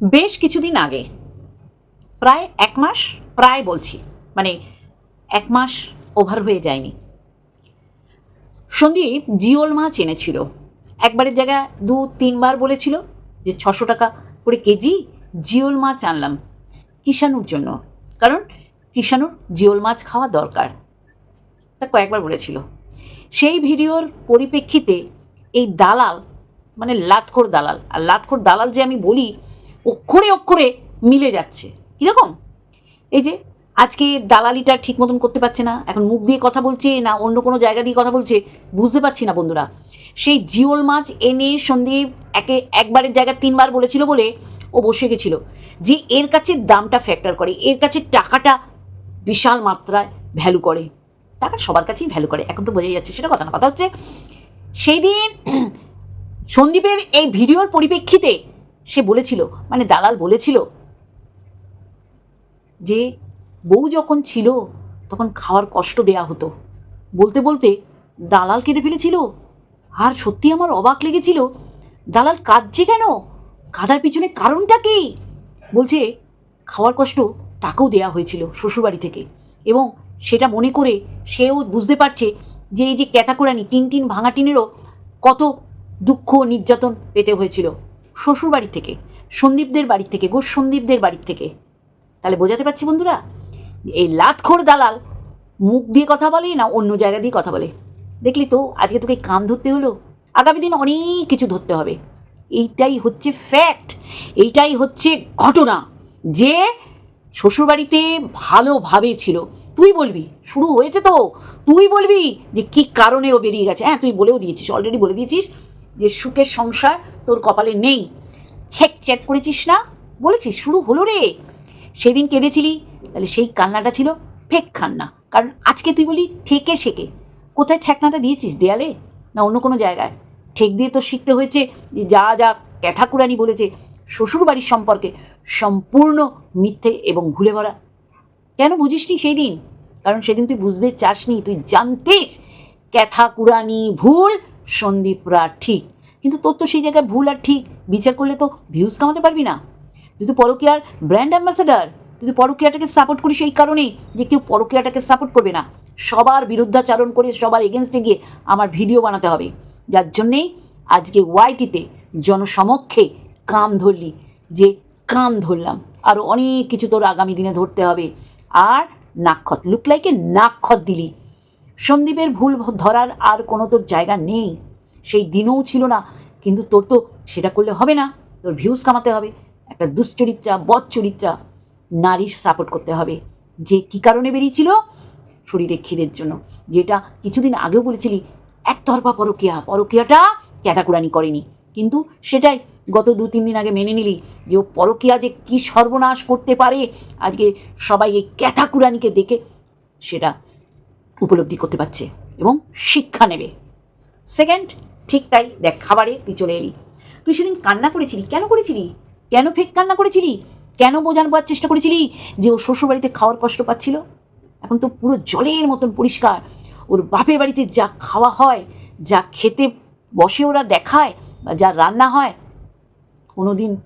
বেশ কিছুদিন আগে, প্রায় এক মাস, প্রায় বলছি মানে এক মাস ওভার হয়ে যায়নি। সন্দীপ জিওল মাছ এনেছিল। একবারের জায়গায় দু, তিনবার বলেছিল যে ছশো টাকা করে কেজি জিওল মাছ আনলাম কিষাণুর জন্য। কারণ কিষাণুর জিওল মাছ খাওয়া দরকার। তা কয়েকবার বলেছিল। সেই ভিডিওর পরিপ্রেক্ষিতে এই দালাল মানে লাতখোর দালাল, আর লাতখোর দালাল যে আমি বলি অক্ষরে অক্ষরে মিলে যাচ্ছে। কীরকম? এই যে আজকে দালালিটা ঠিক মতন করতে পারছে না, এখন মুখ দিয়ে কথা বলছে না অন্য কোনো জায়গা দিয়ে কথা বলছে, বুঝতে পারছি না বন্ধুরা। সেই জিওল মাছ এনে সন্দীপ একে একবারের জায়গায় তিনবার বলেছিল বলে ও বসে গেছিল যে এর কাছে দামটা ফ্যাক্টর করে, এর কাছে টাকাটা বিশাল মাত্রায় ভ্যালু করে। টাকা সবার কাছেই ভ্যালু করে, এখন তো বোঝাই যাচ্ছে, সেটা কথা না, কথা হচ্ছে, সেই দিন সন্দীপের এই ভিডিওর পরিপ্রেক্ষিতে সে বলেছিল মানে দালাল বলেছিল যে বউ যখন ছিল তখন খাওয়ার কষ্ট দেয়া হতো। বলতে বলতে দালাল কেঁদে ফেলেছিল। আর সত্যি আমার অবাক লেগেছিল, দালাল কাঁদছে কেন? কাঁদার পিছনে কারণটা কি? বলছে, খাওয়ার কষ্ট তাকেও দেয়া হয়েছিল শ্বশুরবাড়ি থেকে। এবং সেটা মনে করে সেও বুঝতে পারছে যে এই যে ক্যাতাকুরানি টিন টিন ভাঙা টিনেরও কত দুঃখ নির্যাতন পেতে হয়েছিল। শ্বশুরবাড়ি থেকে, সন্দীপদের বাড়ি থেকে গো, সন্দীপদের বাড়ির থেকে। তাহলে বোঝাতে পারছি বন্ধুরা? এই লাতখোর দালাল মুখ দিয়ে কথা বলে না অন্য জায়গা দিয়ে কথা বলে? দেখলি তো, আজকে তোকে কান ধরতে হলো? আগামী দিন অনেক কিছু ধরতে হবে। এইটাই হচ্ছে ফ্যাক্ট এইটাই হচ্ছে ঘটনা যে শ্বশুরবাড়িতে ভালোভাবে ছিল। তুই বলবি, শুরু হয়েছে তো। তুই বলবি যে কি কারণে ও বেরিয়ে গেছে? হ্যাঁ তুই বলেও দিয়েছিস অলরেডি বলে দিয়েছিস। যে সুখের সংসার তোর কপালে নেই। ছেক চেক করেছিস না? বলেছিস, শুরু হলো রে। সেদিন কেঁদেছিলি, তাহলে সেই কান্নাটা ছিল ফেক কান্না। কারণ আজকে তুই বলি ঠেকে শেখে। কোথায় ঠেকনাটা দিয়েছিস, দেয়ালে? না অন্য কোনো জায়গায়? ঠেক দিয়ে তো শিখতে হয়েছে যে যা যা ক্যাথাকুরানি বলেছে শ্বশুর বাড়ির সম্পর্কে সম্পূর্ণ মিথ্যে এবং ভুলে ভরা। কেন বুঝিসনি সেই দিন কারণ সেদিন তুই বুঝতে চাসনি, তুই জানতিস ক্যাথা কুরানি ভুল সন্দীপরা ঠিক। কিন্তু তোর তো সেই জায়গায় ভুল আর ঠিক। বিচার করলে তো ভিউজ কামাতে পারবি না। তুই তো পরকিয়ার ব্র্যান্ড অ্যাম্বাসেডার তুই তো পরকিয়াটাকে সাপোর্ট করিস এই কারণেই যে কেউ পরকিয়াটাকে সাপোর্ট করবে না। সবার বিরুদ্ধাচারণ করে সবার এগেনস্টে গিয়ে আমার ভিডিও বানাতে হবে। যার জন্যেই আজকে ওয়াইটিতে জনসমক্ষে কাম ধরলি, যে কাম ধরলাম। আরও অনেক কিছু তোর আগামী দিনে ধরতে হবে। আর নাক্ষত লুক লাইকে নাক্ষত দিলি। সন্দীপের ভুল ধরার আর কোনো তোর জায়গা নেই। সেই দিনও ছিল না, কিন্তু তোর তো সেটা করলে হবে না। তোর ভিউজ কামাতে হবে, একটা দুশ্চরিত্রা বদ চরিত্রা নারীর সাপোর্ট করতে হবে। যে কী কারণে বেরিয়েছিল? শরীরে ক্ষীরের জন্য। যেটা কিছুদিন আগেও বলেছিলি, একতরফা পরকিয়া। পরকিয়াটা ক্যাতাকুরানি করেনি। কিন্তু সেটাই গত দু তিন দিন আগে মেনে নিলি যে ও পরকিয়া যে কী সর্বনাশ করতে পারে, আজকে সবাই এই ক্যাথাকুরানিকে দেখে সেটা উপলব্ধি করতে পারছে এবং শিক্ষা নেবে। সেকেন্ড ঠিক তাই দেখ, খাবারে তুই চলে এলি। তুই সেদিন কান্না করেছিলি? কেন করেছিলি? কেন ফেক কান্না করেছিলি? কেন বোঝান বোঝানোর চেষ্টা করেছিলি যে ও শ্বশুরবাড়িতে খাওয়ার কষ্ট পাচ্ছিল? এখন তো পুরো জলের মতন পরিষ্কার। ওর বাপের বাড়িতে যা খাওয়া হয়, যা খেতে বসে ওরা দেখায় বা যা রান্না হয় কোনো দিন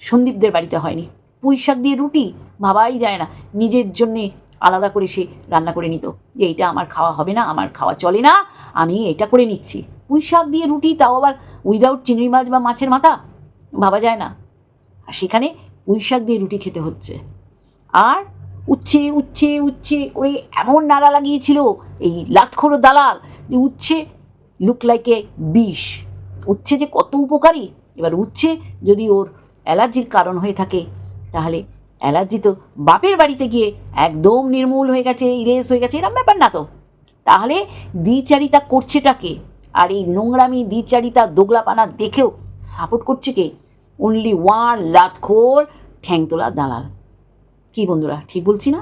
সন্দীপদের বাড়িতে হয়নি। পুঁই শাক দিয়ে রুটি ভাবাই যায় না। নিজের জন্যে আলাদা করে সে রান্না করে নিত। যে এইটা আমার খাওয়া হবে না, আমার খাওয়া চলে না, আমি এটা করে নিচ্ছি। পুঁই শাক দিয়ে রুটি, তাও আবার উইদাউট চিংড়ি মাছ বা মাছের মাথা? ভাবা যায় না। আর সেখানে পুঁই শাক দিয়ে রুটি খেতে হচ্ছে। আর উচ্ছে উচ্ছে উচ্ছে ওই এমন নাড়া লাগিয়েছিল, এই লাতখোরো দালাল, যে উচ্ছে লুক লাইক এ বিষ। উচ্ছে যে কত উপকারী? এবার উচ্ছে যদি ওর অ্যালার্জির কারণ হয়ে থাকে, তাহলে অ্যালার্জি তো বাপের বাড়িতে গিয়ে একদম নির্মূল হয়ে গেছে ইরেস হয়ে গেছে, এরম ব্যাপার না তো। তাহলে দ্বিচারিতা করছেটাকে আর এই নোংরামি দ্বিচারিতা দোগলাপানা দেখেও সাপোর্ট করছে কে? অনলি ওয়ান লাতখোর ঠ্যাংতোলা দালাল। কি বন্ধুরা, ঠিক বলছি না?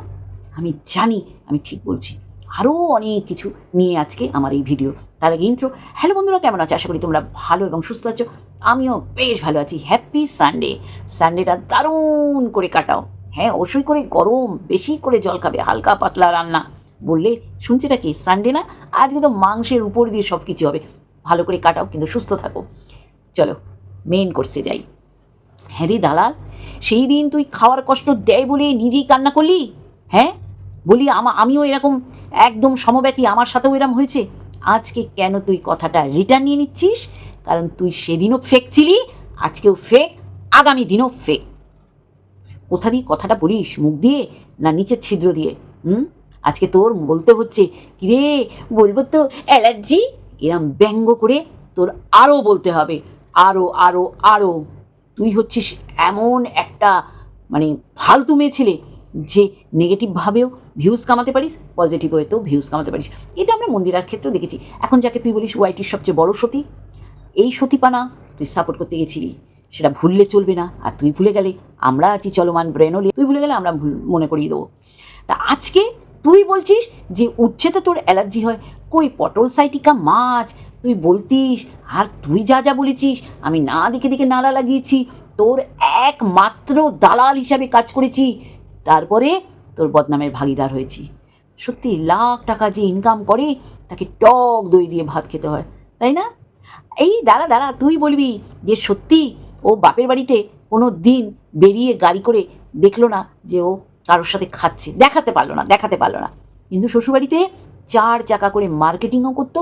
আমি জানি, আমি ঠিক বলছি। আরও অনেক কিছু নিয়ে আজকে আমার এই ভিডিও তার আগে ইন্ট্রো হ্যালো বন্ধুরা, কেমন আছো? আশা করি তোমরা ভালো এবং সুস্থ আছো। আমিও বেশ ভালো আছি। হ্যাপি সানডে সানডেটা দারুণ করে কাটাও। হ্যাঁ অবশ্যই করে গরম, বেশি করে জল খাবে, হালকা পাতলা রান্না বললে শুনছিটা কি সানডে না? আজকে তো মাংসের উপর দিয়ে সব কিছু হবে। ভালো করে কাটাও, কিন্তু সুস্থ থাকো। চলো মেন কোর্সে যাই। হ্যাঁ রে দালাল, সেই দিন তুই খাওয়ার কষ্ট দেয় বলে নিজেই কান্না করলি? হ্যাঁ? বলি আমা, আমিও এরকম একদম সমব্যতি আমার সাথেও এরম হয়েছে? আজকে কেন তুই কথাটা রিটার্ন নিয়ে নিচ্ছিস? কারণ তুই সেদিনও ফেক ছিলি, আজকেও ফেক আগামী দিনও ফেক কোথা দিয়ে কথাটা বলিস? মুখ দিয়ে না নিচের ছিদ্র দিয়ে? হুম? আজকে তোর বলতে হচ্ছে, কিরে, বলব তো, অ্যালার্জি? এরম ব্যঙ্গ করে তোর আরও বলতে হবে। আরও আরও আরও তুই হচ্ছিস এমন একটা মানে ফালতু মেয়ে ছেলে যে নেগেটিভভাবেও ভিউজ কামাতে পারিস পজিটিভ ওয়েতেও ভিউজ কামাতে পারিস। এটা আমরা মন্দিরার ক্ষেত্রেও দেখেছি। এখন যাকে তুই বলিস ওয়াইটির সবচেয়ে বড় সতী, এই সতীপানা তুই সাপোর্ট করতে গেছিলি। সেটা ভুললে চলবে না, আর তুই ভুলে গেলে আমরা আছি চলমান ব্রেনও তুই ভুলে গেলে আমরা ভুল মনে করিয়ে দেবো। তা আজকে তুই বলছিস যে উচ্ছে তো তোর অ্যালার্জি হয়, কই পটল, সাইটিকা, মাছ, তুই বলতিস, আর তুই যা যা বলেছিস, আমি না দেখে দেখে নাড়া লাগিয়েছি, তোর একমাত্র দালাল হিসাবে কাজ করেছি। তারপরে তোর বদনামের ভাগিদার হয়েছি। সত্যি লাখ টাকা যে ইনকাম করে, তাকে টক দই দিয়ে ভাত খেতে হয়, তাই না? এই দাঁড়া দাঁড়া, তুই বলবি যে সত্যি ও বাপের বাড়িতে কোনো দিন বেরিয়ে গাড়ি করে দেখল না যে ও কারোর সাথে খাচ্ছে। দেখাতে পারল না, দেখাতে পারল না। কিন্তু শ্বশুরবাড়িতে চার চাকা করে মার্কেটিংও করতো।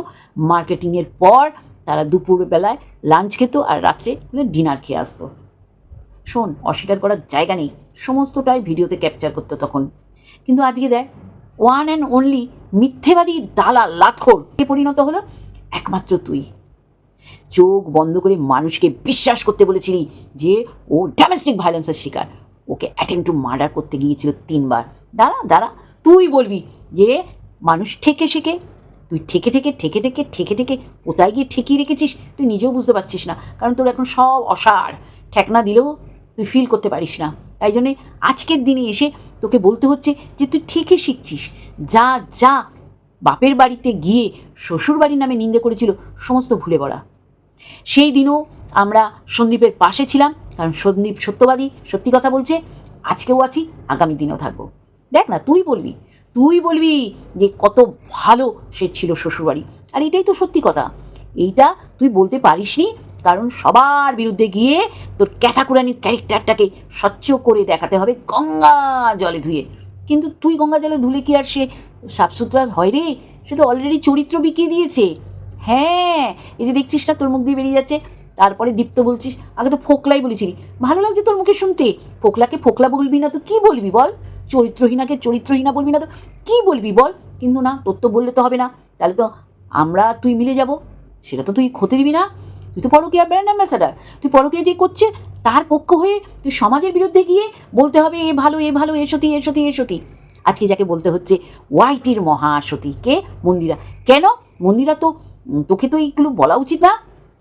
মার্কেটিংয়ের পর তারা দুপুরবেলায় লাঞ্চ খেত আর রাত্রে ডিনার খেয়ে আসতো। শোন, অস্বীকার করার জায়গা নেই। সমস্তটাই ভিডিওতে ক্যাপচার করতো তখন। কিন্তু আজকে দেয় ওয়ান অ্যান্ড অনলি মিথ্যেবাদী দালাল লাথর কে পরিণত হলো? একমাত্র তুই। চোখ বন্ধ করে মানুষকে বিশ্বাস করতে বলেছিলি যে ও ডোমেস্টিক ভায়োলেন্সের শিকার। ওকে অ্যাটেম্প টু মার্ডার করতে গিয়েছিল তিনবার। দাঁড়া দাঁড়া, তুই বলবি যে মানুষ ঠেকে শেখে। তুই ঠেকে ঠেকে ঠেকে ঠেকে ঠেকে ঠেকে কোথায় গিয়ে ঠেকিয়ে রেখেছিস? তুই নিজেও বুঝতে পারছিস না। কারণ তোর এখন সব অসার ঠেকনা দিলেও তুই ফিল করতে পারিস না। তাই জন্যে আজকের দিনে এসে তোকে বলতে হচ্ছে যে তুই ঠিকই শিখছিস। যা যা বাপের বাড়িতে গিয়ে শ্বশুর বাড়ির নামে নিন্দে করেছিল, সমস্ত ভুলে পড়া সেই দিনও আমরা সন্দীপের পাশে ছিলাম, কারণ সন্দীপ সত্যবাদী, সত্যি কথা বলছে, আজকেও আছি, আগামী দিনেও থাকব। দেখ না, তুই বলবি তুই বলবি যে কত ভালো সে ছিল শ্বশুরবাড়ি। আর এটাই তো সত্যি কথা। এইটা তুই বলতে পারিসনি কারণ সবার বিরুদ্ধে গিয়ে তোর ক্যাথাকুরানির ক্যারেক্টারটাকে স্বচ্ছ করে দেখাতে হবে গঙ্গা জলে ধুয়ে। কিন্তু তুই গঙ্গা জলে ধুলে কি আর সে সাফসুতরা হয় রে? সে তো অলরেডি চরিত্র বিকিয়ে দিয়েছে। হ্যাঁ এই যে দেখছিস না, তোর মুখ দিয়ে বেরিয়ে যাচ্ছে। তারপরে দীপ্ত বলছিস, আগে তো ফোকলাই বলেছিলি। ভালো লাগছে তোর মুখে শুনতে। ফোকলাকে ফোকলা বলবি না তো কি বলবি বল? চরিত্রহীনাকে চরিত্রহীনা বলবি না তো কি বলবি বল? কিন্তু না, তোর তো বললে তো হবে না। তাহলে তো আমরা তুই মিলে যাব। সেটা তো তুই ক্ষতি দিবি না। তুই তো পরকীয়ার ব্র্যান্ড অ্যাম্বাসাডার তুই পরকীয়া যে করছে, তার পক্ষ হয়ে তুই সমাজের বিরুদ্ধে গিয়ে বলতে হবে এ ভালো এ ভালো, এ সতী এ সতী এ সতী। আজকে যাকে বলতে হচ্ছে, ওয়াইটির মহাসতী, কে? মন্দিরা। কেন? মন্দিরা তো তোকে তো এইগুলো বলা উচিত না।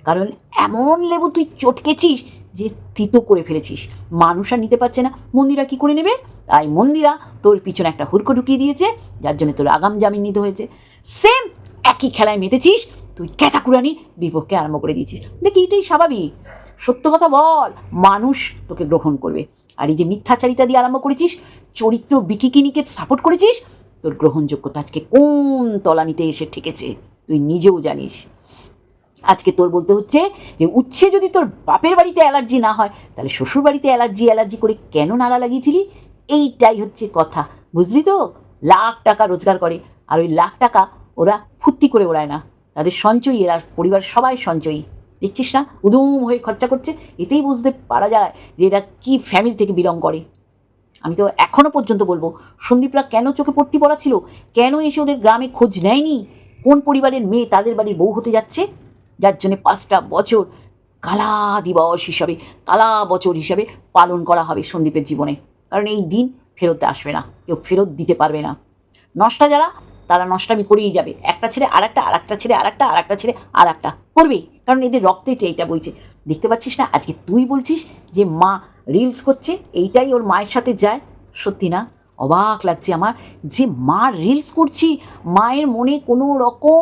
কারণ এমন লেবু তুই চটকেছিস যে তিতো করে ফেলেছিস। মানুষ আর নিতে পারছে না। মন্দিরা কি করে নেবে? তাই মন্দিরা তোর পিছনে একটা হুড়কো ঢুকিয়ে দিয়েছে, যার জন্য তোর আগাম জামিন নিতে হয়েছে। সেম একই খেলায় মেতেছিস তুই ক্যাতাকুরানির বিপক্ষে আরম্ভ করে দিয়েছিস। দেখ এইটাই স্বাভাবিক। সত্য কথা বল, মানুষ তোকে গ্রহণ করবে। আর এই যে মিথ্যাচারিতা দিয়ে আরম্ভ করেছিস, চরিত্র বিকিকিনিকে সাপোর্ট করেছিস, তোর গ্রহণযোগ্যতা আজকে কোন তলানিতে এসে ঠেকেছে, তুই নিজেও জানিস। আজকে তোর বলতে হচ্ছে যে, উচ্ছে যদি তোর বাপের বাড়িতে অ্যালার্জি না হয়, তাহলে শ্বশুর বাড়িতে অ্যালার্জি অ্যালার্জি করে কেন নাড়া লাগিয়েছিলি? এইটাই হচ্ছে কথা। বুঝলি তো? লাখ টাকা রোজগার করে, আর ওই লাখ টাকা ওরা ফুর্তি করে ওড়ায় না। তাদের সঞ্চয়ী, এরা পরিবার সবাই সঞ্চয়ী। দেখছিস না? উদুম হয়ে খরচা করছে, এতেই বুঝতে পারা যায় যে এরা কী ফ্যামিলি থেকে বিলং করে। আমি তো এখনও পর্যন্ত বলব, সন্দীপরা কেন চোখে পড়তি পড়া ছিল কেন এসে ওদের গ্রামে খোঁজ নেয়নি? কোন পরিবারের মেয়ে তাদের বাড়ির বউ হতে যাচ্ছে? যার জন্যে পাঁচটা বছর কালা দিবস হিসাবে কালা বছর হিসাবে পালন করা হবে সন্দীপের জীবনে। কারণ এই দিন ফেরত আসবে না, কেউ ফেরত দিতে পারবে না। নষ্টা যারা তারা নষ্টামি করেই যাবে। একটা ছেড়ে আর একটা আর একটা ছেড়ে আর একটা আর একটা ছেড়ে আর একটা করবেই কারণ এদের রক্তে এইটা বইছে দেখতে পাচ্ছিস না? আজকে তুই বলছিস যে মা রিলস করছে, এইটাই ওর মায়ের সাথে যায়। সত্যি না? অবাক লাগছে আমার। যে মা রিলস করছি, মায়ের মনে কোনো রকম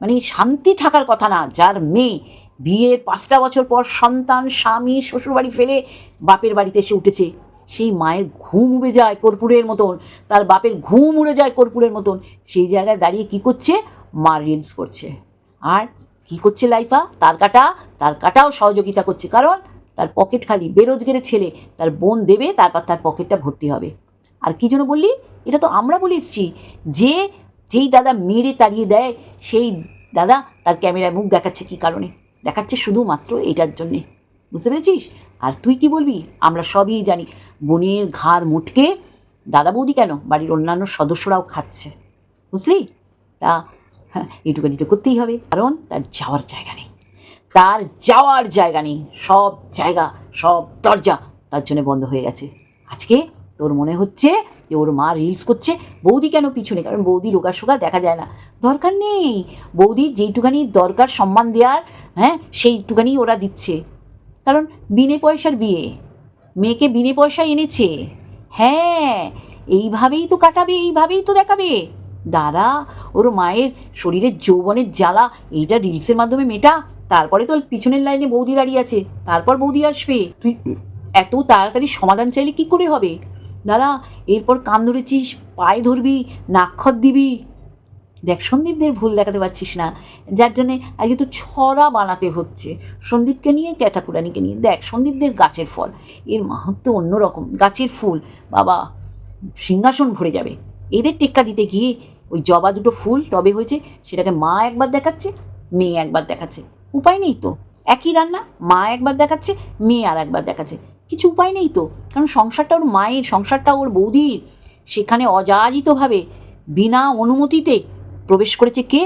মানে শান্তি থাকার কথা না। যার মেয়ে বিয়ের পাঁচটা বছর পর সন্তান, স্বামী, শ্বশুরবাড়ি ফেলে বাপের বাড়িতে এসে উঠেছে। সেই মায়ের ঘুম উড়ে যায় কর্পূরের মতন, তার বাপের ঘুম উড়ে যায় কর্পূরের মতন। সেই জায়গায় দাঁড়িয়ে কি করছে? মা রিলস করছে। আর কি করছে লাইফা? তার কাটা, তার কাটাও সহযোগিতা করছে। কারণ তার পকেট খালি বেরোজগারের ছেলে, তার বোন দেবে, তারপর তার পকেটটা ভর্তি হবে। আর কি জন্য বললি? এটা তো আমরা বলে এসছি যে যেই দাদা মেরে তাড়িয়ে দেয়, সেই দাদা তার ক্যামেরায় মুখ দেখাচ্ছে কি কারণে? দেখাচ্ছে শুধুমাত্র এটার জন্যে। বুঝতে পেরেছিস? আর তুই কি বলবি? আমরা সবই জানি, বোনের ঘাড় মুটকে দাদা বৌদি কেন? বাড়ির অন্যান্য সদস্যরাও খাচ্ছে। বুঝলি? তা হ্যাঁ এইটুকানি তো করতেই হবে। কারণ তার যাওয়ার জায়গা নেই। তার যাওয়ার জায়গা নেই। সব জায়গা, সব দরজা তার জন্য বন্ধ হয়ে গেছে। আজকে তোর মনে হচ্ছে যে ওর মা রিলস করছে, বৌদি কেন পিছনে কারণ বৌদি রোগা সোগা দেখা যায় না। দরকার নেই। বৌদির যেইটুখানি দরকার, সম্মান দেওয়ার হ্যাঁ সেইটুখানি ওরা দিচ্ছে। কারণ বিনে পয়সার বিয়ে। মেয়েকে বিনে পয়সা এনেছে। হ্যাঁ এইভাবেই তো কাটাবে, এইভাবেই তো দেখাবে। দাদা ওর মায়ের শরীরের যৌবনের জ্বালা, এইটা রিলসের মাধ্যমে মেটা, তারপরে তো পিছনের লাইনে বৌদি দাঁড়িয়ে আছে, তারপর বৌদি আসবে। তুই এত তাড়াতাড়ি সমাধান চাইলে কি করে হবে? দাদা এরপর কান ধরেছিস, পায়ে ধরবি নাক্ষর দিবি। দেখ, সন্দীপদের ভুল দেখাতে পারছিস না। যার জন্যে আজকে তো ছড়া বানাতে হচ্ছে। সন্দীপকে নিয়ে, ক্যাথাকুরানিকে নিয়ে। দেখ, সন্দীপদের গাছের ফল। এর মাহাত্ম অন্যরকম। গাছের ফুল। বাবা, সিংহাসন ভরে যাবে। এদের টেক্কা দিতে গিয়ে ওই জবা দুটো ফুল টবে হয়েছে, সেটাকে মা একবার দেখাচ্ছে, মেয়ে একবার দেখাচ্ছে। উপায় নেই তো। একই রান্না, মা একবার দেখাচ্ছে, মেয়ে আর একবার দেখাচ্ছে। কিছু উপায় নেই তো। কারণ সংসারটা ওর মায়ের, সংসারটা ওর বৌদির। সেখানে অযাচিতভাবে বিনা অনুমতিতে প্রবেশ করেছে কে?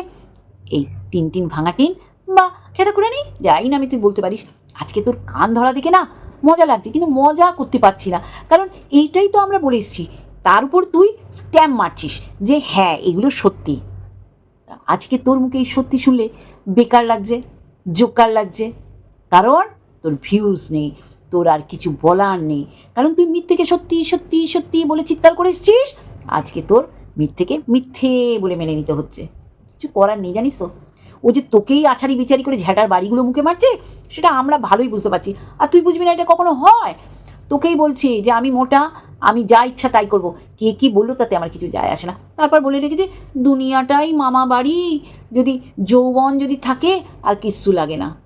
এই টিন টিন ভাঙা টিন বা খেতা করে নেই? যাই না আমি, তুই বলতে পারিস। আজকে তোর কান ধরা দেখে না মজা লাগছে, কিন্তু মজা করতে পারছি না। কারণ এইটাই তো আমরা বলে এসেছি, তার উপর তুই স্ট্যাম্প মারছিস যে হ্যাঁ এগুলো সত্যি। আজকে তোর মুখে এই সত্যি শুনলে বেকার লাগছে, জোকার লাগছে। কারণ তোর ভিউজ নেই, তোর আর কিছু বলার নেই। কারণ তুই মিথ্যেকে সত্যি সত্যি সত্যি বলে চিৎকার করে এসছিস, আজকে তোর মিথ্যেকে মিথ্যে বলে মেনে নিতে হচ্ছে। কিছু করার নেই, জানিস তো? ও যে তোকেই আছাড়ি বিচারি করে ঝ্যাটার বাড়িগুলো মুখে মারছে, সেটা আমরা ভালোই বুঝতে পারছি। আর তুই বুঝবি না এটা কখনো হয়? তোকেই বলছি যে আমি মোটা, আমি যা ইচ্ছা তাই করব। কে কি বলল তাতে আমার কিছু যায় আসে না। তারপর বলে রেখেছে দুনিয়াটাই মামা বাড়ি, যদি যৌবন যদি থাকে, আর কিচ্ছু লাগে না।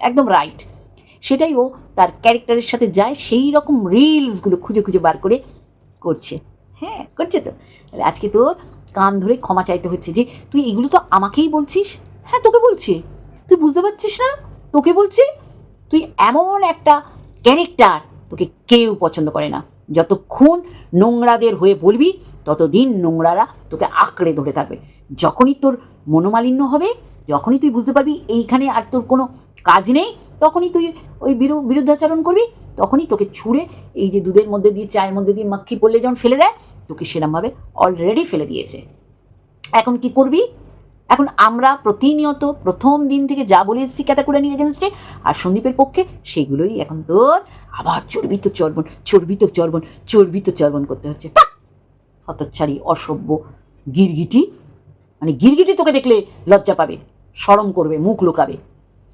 একদম রাইট সেটাই ও তার ক্যারেক্টারের সাথে যায়, সেই রকম রিলসগুলো খুঁজে খুঁজে বার করে করছে। হ্যাঁ করছে তো। তাহলে আজকে তোর কান ধরে ক্ষমা চাইতে হচ্ছে যে, তুই এগুলো তো আমাকেই বলছিস? হ্যাঁ তোকে বলছি। তুই বুঝতে পারছিস না? তোকে বলছি, তুই এমন একটা ক্যারেক্টার তোকে কেউ পছন্দ করে না। যতক্ষণ নোংরাদের হয়ে বলবি, ততদিন নোংরারা তোকে আঁকড়ে ধরে থাকবে। যখনই তোর মনোমালিন্য হবে, যখনই তুই বুঝতে পারবি এইখানে আর তোর কোনো কাজ নেই তখনই তুই ওই বিরু, বিরুদ্ধাচরণ করবি, তখনই তোকে ছুঁড়ে এই যে দুধের মধ্যে দিয়ে, চায়ের মধ্যে দিয়ে মাক্ষি পড়লে যখন ফেলে দেয়, তোকে সেরমভাবে অলরেডি ফেলে দিয়েছে। এখন কি করবি? এখন আমরা প্রতিনিয়ত প্রথম দিন থেকে যা বলে এসেছি ক্যাটাকুরানির এগেনস্টে আর সন্দীপের পক্ষে সেগুলোই এখন তোর আবার চর্বিত চর্বণ চর্বিত চর্বণ চর্বিত চর্বণ করতে হচ্ছে। হতচ্ছাড়ি, অসভ্য, গিরগিটি মানে গিরগিটি তোকে দেখলে লজ্জা পাবে সরম করবে, মুখ লুকাবে।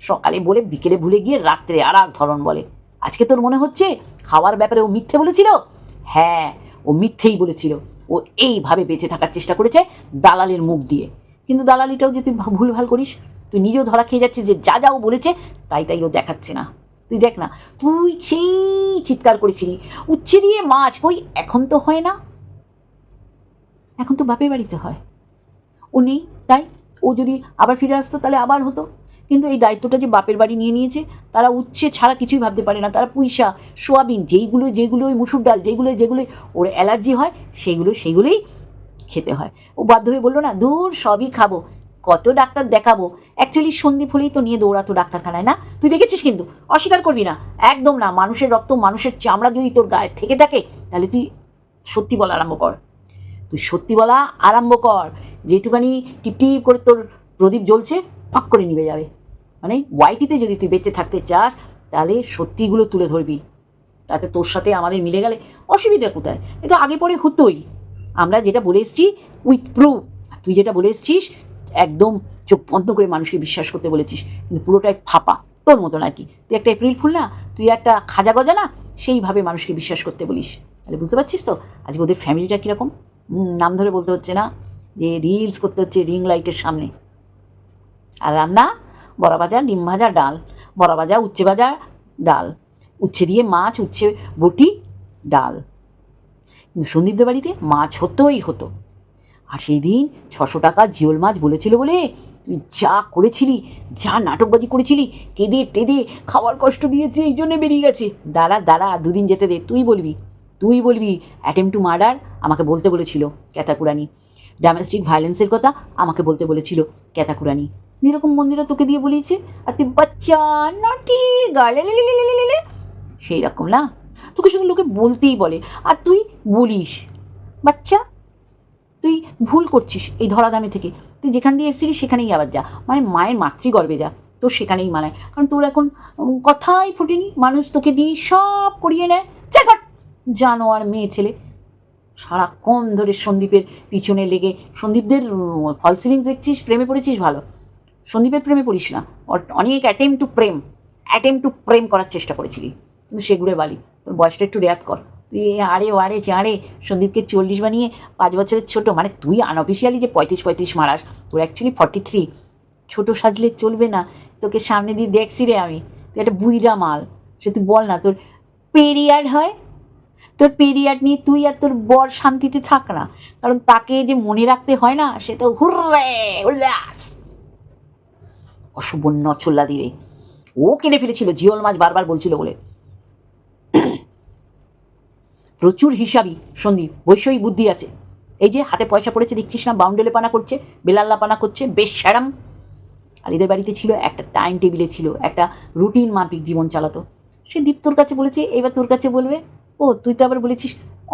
সকালে বলে, বিকেলে ভুলে গিয়ে রাত্রে আর এক ধরন বলে। আজকে তোর মনে হচ্ছে খাওয়ার ব্যাপারে ও মিথ্যে বলেছিল? হ্যাঁ ও মিথ্যেই বলেছিল। ও এইভাবে বেঁচে থাকার চেষ্টা করেছে দালালের মুখ দিয়ে। কিন্তু দালালিটাও যে তুই ভুলভাল করিস, তুই নিজেও ধরা খেয়ে যাচ্ছিস যে যা যা ও বলেছে, তাই তাই ও দেখাচ্ছে না। তুই দেখ না, তুই সেই চিৎকার করেছিলি। উচ্ছে দিয়ে মাছ কই এখন তো হয় না। এখন তো বাপের বাড়িতে হয়। ও নেই, তাই ও যদি আবার ফিরে আসতো তাহলে আবার হতো। কিন্তু এই দায়িত্বটা যে বাপের বাড়ি নিয়ে নিয়েছে, তারা উচ্ছে ছাড়া কিছুই ভাবতে পারে না। তারা পুঁইশা সোয়াবিন, যেইগুলো যেগুলো ওই মুসুর ডাল যেগুলো যেগুলো ওর অ্যালার্জি হয় সেইগুলো সেইগুলোই খেতে হয়। ও বাধ্য হয়ে বলল, না, দূর, সবই খাব। কত ডাক্তার দেখাবো। অ্যাকচুয়ালি সন্দীপ হলেই তো নিয়ে দৌড়াতো ডাক্তারখানায়, না? তুই দেখেছিস কিন্তু? অস্বীকার করবি না। একদম না, মানুষের রক্ত, মানুষের চামড়া যদি তোর গায়ে থেকে থাকে, তাহলে তুই সত্যি বলা আরম্ভ কর। তুই সত্যি বলা আরম্ভ কর। যেটুকানি টিপটিপ করে তোর প্রদীপ জ্বলছে, ফাক করে নিভে যাবে। মানে ওয়াইটিতে যদি তুই বেঁচে থাকতে চাস, তাহলে সত্যিগুলো তুলে ধরবি। তাতে তোর সাথে আমাদের মিলে গেলে অসুবিধা কোথায়? এটা আগে পরে হতোই। আমরা যেটা বলে এসেছি উইথ প্রুফ তুই যেটা বলে এসেছিস, একদম চোখ বন্ধ করে মানুষকে বিশ্বাস করতে বলেছিস, কিন্তু পুরোটাই ফাঁপা। তোর মতন আর কি। তুই একটা এপ্রিল ফুল না, তুই একটা খাজা গজা না, সেইভাবে মানুষকে বিশ্বাস করতে বলিস। তাহলে বুঝতে পারছিস তো? আজকে ওদের ফ্যামিলিটা কীরকম? নাম ধরে বলতে হচ্ছে না। যে রিলস করতে হচ্ছে রিং লাইটের সামনে। আর রান্না? বড়া ভাজা, ডিম ভাজা, ডাল। বড়া ভাজা, উচ্ছে ভাজা, ডাল। উচ্ছে দিয়ে মাছ, উচ্ছে, বটি, ডাল। কিন্তু সন্দীপদের বাড়িতে মাছ হতোই হতো। আর সেই দিন ছশো টাকা জিওল মাছ বলেছিল বলে তুই যা করেছিলি, যা নাটকবাজি করেছিলি, কেঁদে টেদে খাওয়ার কষ্ট দিয়েছে, এই জন্যে বেরিয়ে গেছে। দাঁড়া দাঁড়া, দুদিন যেতে দে, তুই বলবি তুই বলবি অ্যাটেম্প টু মার্ডার আমাকে বলতে বলেছিল ক্যাতাকুরানি। ডোমেস্টিক ভায়োলেন্সের কথা আমাকে বলতে বলেছিল ক্যাতাকুরানি। যেরকম মন্দিরা তোকে দিয়ে বলিয়েছে আর তুই বাচ্চা, নটি, গালে সেই রকম না? তোকে শুধু লোকে বলতেই বলে, আর তুই বলিস, বাচ্চা, তুই ভুল করছিস এই ধরাধামে থেকে। তুই যেখান দিয়ে এসেছিলি সেখানেই আবার যা মানে মায়ের মাতৃগর্ভে যা, তোর সেখানেই মানায়। কারণ তোর এখন কথাই ফুটেনি, মানুষ তোকে দিয়ে সব করিয়ে নেয়। চাকর জানোয়ার, মেয়ে, ছেলে। সারাক্ষণ ধরে সন্দীপের পিছনে লেগে, সন্দীপদের ফল সিলিংস দেখছিস, প্রেমে পড়েছিস, ভালো। সন্দীপের প্রেমে পড়িস না অনেক অ্যাটেম্প টু প্রেম অ্যাটেম্প টু প্রেম করার চেষ্টা করেছিলি। কিন্তু সেগুলো বালি তোর বয়সটা একটু রেয়াত কর। তুই এ আড়ে ওয়াড়ে চাঁড়ে সন্দীপকে চল্লিশ বানিয়ে পাঁচ বছরের ছোট মানে তুই আনঅফিসিয়ালি যে পঁয়ত্রিশ পঁয়ত্রিশ মারাস, তোর অ্যাকচুয়ালি ফর্টি থ্রি ছোটো সাজলে চলবে না। তোকে সামনে দিয়ে দেখছি রে আমি। তুই একটা বুইরা মাল। সে তুই বল না, তোর পেরিয়াড হয়? তোর পিরিয়ড নিয়ে তুই আর তোর বর শান্তিতে থাক না। কারণ তাকে যে মনে রাখতে হয় না, সে তো হুররে উল্লাস অশুভ নছল্লা দিয়ে ও কেঁদে ফেলেছিল জিওল মাছ বারবার বলছিল বলে। প্রচুর হিসাবই সন্দীপ বৈষয়িক বুদ্ধি আছে। এই যে হাতে পয়সা পড়েছে, দেখছিস না, বাউন্ডেলে পানা করছে, বেলাল্লা পানা করছে, বেশ স্যারাম আর এদের বাড়িতে ছিল, একটা টাইম টেবিলে ছিল, একটা রুটিন মাফিক জীবন চালাতো। সে দীপ তোর কাছে বলেছে, এবার তোর কাছে বলবে। ও, তুই তো আবার বলেছিস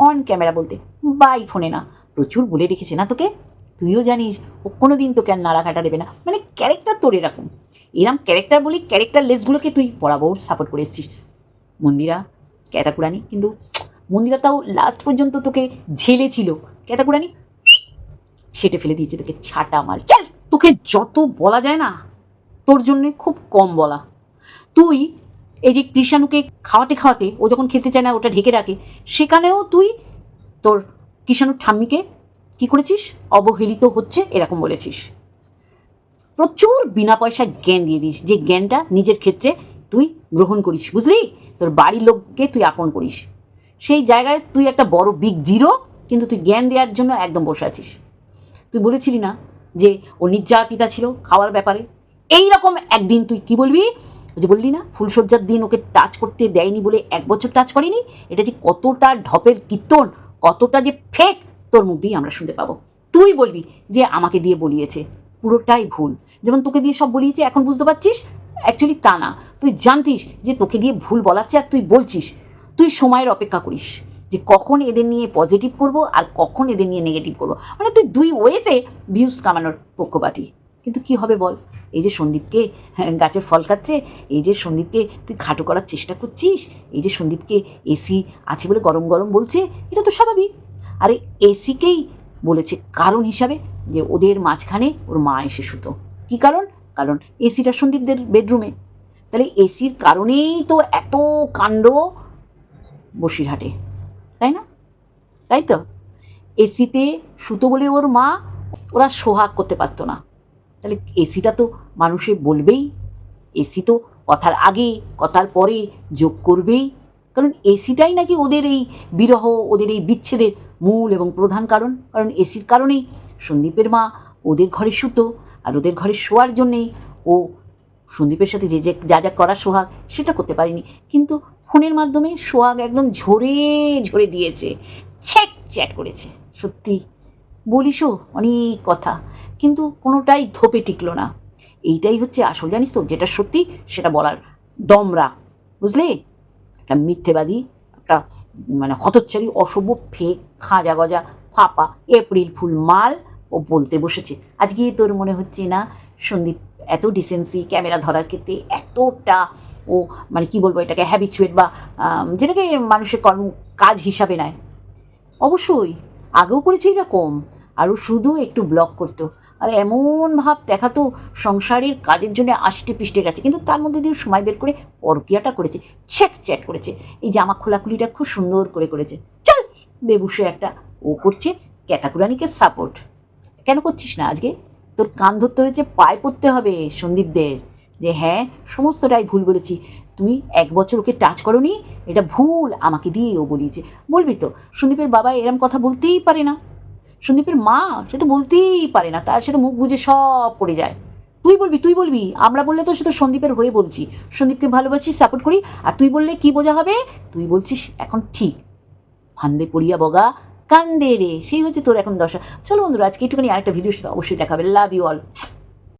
অন ক্যামেরা বলতে বাই ফোনে না। প্রচুর বলে রেখেছে না তোকে? তুইও জানিস, ও কোনো দিন তোকে আর নাড়া কাটা দেবে না। মানে ক্যারেক্টার তোর এরকম। এরম ক্যারেক্টার বলি ক্যারেক্টার লেসগুলোকে তুই বরাবর সাপোর্ট করে এসেছিস। মন্দিরা ক্যাতাকুরানি কিন্তু মন্দিরা তাও লাস্ট পর্যন্ত তোকে ঝেলেছিল। ক্যাতাকুরানি ছেটে ফেলে দিয়েছে তোকে, ছাটা মাল চল, তোকে যত বলা যায় না, তোর জন্যে খুব কম বলা। তুই এই যে কৃষাণুকে খাওয়াতে খাওয়াতে, ও যখন খেতে চায় না, ওটা ঢেকে রাখে, সেখানেও তুই তোর কৃষাণুর ঠাম্মিকে কি করেছিস? অবহেলিত হচ্ছে এরকম বলেছিস। প্রচুর বিনা পয়সায় জ্ঞান দিয়ে দিস, যে জ্ঞানটা নিজের ক্ষেত্রে তুই গ্রহণ করিস, বুঝলি? তোর বাড়ির লোককে তুই আপন করিস। সেই জায়গায় তুই একটা বড় বিগ জিরো কিন্তু তুই জ্ঞান দেওয়ার জন্য একদম বসে আছিস। তুই বলেছিলি না যে ও নির্যাতিতা ছিল খাওয়ার ব্যাপারে? এই রকম একদিন তুই কি বলবি? যে বললি না ফুলসজ্জার দিন ওকে টাচ করতে দেয়নি বলে এক বছর টাচ করেনি? এটা যে কতটা ঢপের কীর্তন, কতটা যে ফেক তোর মুখ দিয়ে আমরা শুনতে পাবো। তুই বলবি যে আমাকে দিয়ে বলিয়েছে। পুরোটাই ভুল। যেমন তোকে দিয়ে সব বলিয়েছে, এখন বুঝতে পারছিস? অ্যাকচুয়ালি তা না। তুই জানতিস যে তোকে দিয়ে ভুল বলাচ্ছে আর তুই বলছিস। তুই সময়ের অপেক্ষা করিস যে কখন এদের নিয়ে পজিটিভ করব আর কখন এদের নিয়ে নেগেটিভ করব। মানে তুই দুই ওয়েতে ভিউজ কামানোর পক্ষপাতী। কিন্তু কি হবে বল? এই যে সন্দীপকে গাছের ফল খাচ্ছে, এই যে সন্দীপকে তুই খাটো করার চেষ্টা করছিস, এই যে সন্দীপকে এসি আছে বলে গরম গরম বলছে, এটা তো স্বাভাবিক। আরে এসিকেই বলেছে কারণ হিসাবে যে ওদের মাঝখানে ওর মা এসে শুতো। কী কারণ? কারণ এসিটা সন্দীপদের বেডরুমে। তাহলে এসির কারণেই তো এত কাণ্ড বসিরহাটে, তাই না? তাই তো? এসিতে সুতো বলে ওর মা, ওরা সোহাগ করতে পারতো না। তাহলে এসিটা তো মানুষে বলবেই। এসি তো কথার আগে, কথার পরে যোগ করবেই। কারণ এসিটাই নাকি ওদের এই বিরহ, ওদের এই বিচ্ছেদের মূল এবং প্রধান কারণ। কারণ এসির কারণেই সন্দীপের মা ওদের ঘরে শুতো আর ওদের ঘরে শোয়ার জন্যেই ও সন্দীপের সাথে যে যে, যা যা করা সোহাগ সেটা করতে পারিনি। কিন্তু ফোনের মাধ্যমে সোহাগ একদম ঝরে ঝরে দিয়েছে, ছ্যাক চ্যাট করেছে। সত্যি বলিসও অনেক কথা। কিন্তু কোনোটাই ধোপে টিকলো না। এইটাই হচ্ছে আসল জানিস তো, যেটা সত্যি সেটা বলার দমরা। বুঝলি? একটা মিথ্যেবাদী, একটা মানে হতচ্চারী অশুভ ফেক, খাঁজা গজা, ফাঁপা, এপ্রিল ফুল, মাল ও বলতে বসেছে। আজকে তোর মনে হচ্ছে না, সন্দীপ, এত ডিসেন্সি ক্যামেরা ধরার ক্ষেত্রে এতটা ও মানে কি বলব এটাকে হ্যাবিচুয়েট বা যেটাকে মানুষের কর্ম কাজ হিসাবে নেয়। অবশ্যই, আগেও করেছে এরকম, আরও শুধু একটু ব্লক করতো। আর এমন ভাব দেখাতো সংসারের কাজের জন্য আষ্টে পিষ্টে গেছে। কিন্তু তার মধ্যে দিয়ে সময় বের করে পরকিয়াটা করেছে, ছেক চ্যাট করেছে। এই জামা খোলাখুলিটা খুব সুন্দর করে করেছে। চল, বেবুসে একটা ও করছে ক্যাতাকুরানিকে সাপোর্ট কেন করছিস না আজকে? তোর কান ধরতে হয়েছে, পায়ে পড়তে হবে সন্দীপদের। যে হ্যাঁ সমস্তটাই ভুল বলেছি। তুমি এক বছর ওকে টাচ করনি, এটা ভুল আমাকে দিয়ে ও বলিয়েছে। বলবি তো, সন্দীপের বাবা এরম কথা বলতেই পারে না। সন্দীপের মা, সে তো বলতেই পারে না, তার সে তো মুখ বুঝে সব পড়ে যায়। তুই বলবি তুই বলবি, আমরা বললে তো সে তো সন্দীপের হয়ে বলছি। সন্দীপকে ভালোবাসি সাপোর্ট করি, আর তুই বললে কি বোঝা হবে? তুই বলছিস, এখন ঠিক। ফান্দে পড়িয়া বগা, কান্দে রে। সেই হচ্ছে তোর এখন দশা। চলো বন্ধুরা, আজকে একটুখানি আরেকটা ভিডিওর সাথে অবশ্যই দেখাবে। Love you all